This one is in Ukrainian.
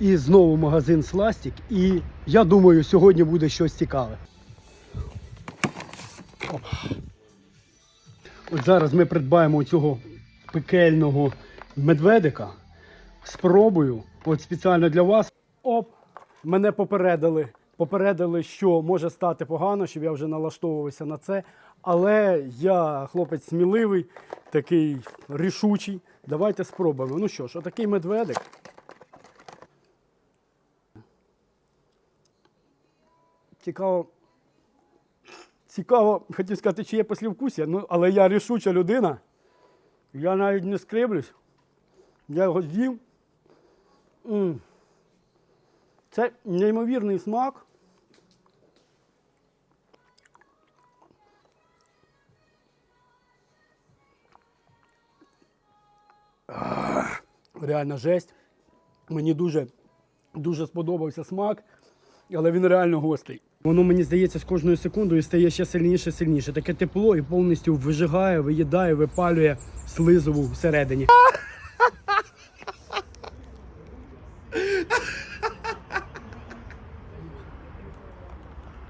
І знову магазин Сластік. І я думаю, сьогодні буде щось цікаве. От зараз ми придбаємо цього пекельного медведика. Спробую, от спеціально для вас. Оп, мене попередили. Попередили, що може стати погано, щоб я вже налаштовувався на це. Але я хлопець сміливий, такий рішучий. Давайте спробуємо. Ну що ж, отакий медведик. Цікаво. Цікаво, хотів сказати, чи є послівкусія, ну, але я рішуча людина. Я навіть не скриблюсь. Я його з'їв. Це неймовірний смак. Ах, Реально жесть. Мені дуже, дуже сподобався смак, але він реально гострий. Воно мені здається з кожною секундою стає ще сильніше, сильніше. Таке тепло і повністю вижигає, виїдає, випалює слизову всередині.